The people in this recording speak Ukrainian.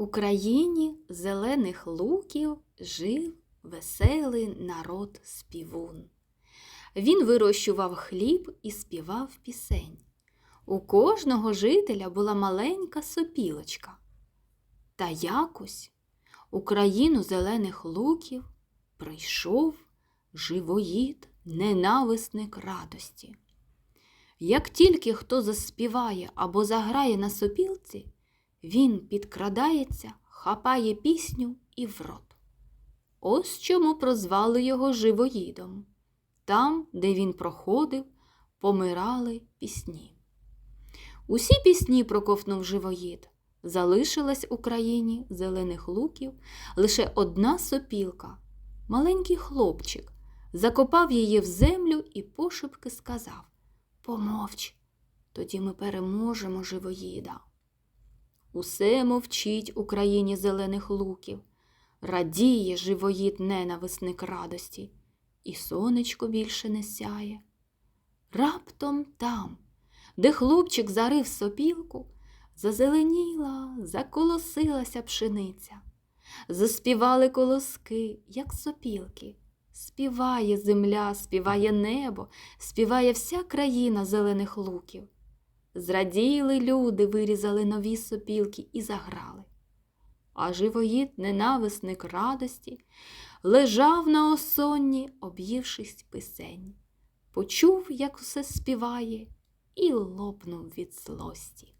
У країні зелених луків жив веселий народ співун. Він вирощував хліб і співав пісень. У кожного жителя була маленька сопілочка. Та якось у країну зелених луків прийшов живоїд, ненависник радості. Як тільки хто заспіває або заграє на сопілці, він підкрадається, хапає пісню і в рот. Ось чому прозвали його живоїдом. Там, де він проходив, помирали пісні. Усі пісні проковтнув живоїд. Залишилась у країні зелених луків лише одна сопілка, маленький хлопчик, закопав її в землю і пошепки сказав Помовч, тоді ми переможемо живоїда. Усе мовчить у країні зелених луків, радіє живоїд ненависник радості, і сонечко більше не сяє. Раптом там, де хлопчик зарив сопілку, зазеленіла, заколосилася пшениця. Заспівали колоски, як сопілки. Співає земля, співає небо, співає вся країна зелених луків. Зраділи люди, вирізали нові сопілки і заграли. А живоїд, ненависник радості, лежав на осонні, об'ївшись писень. Почув, як усе співає, і лопнув від злості.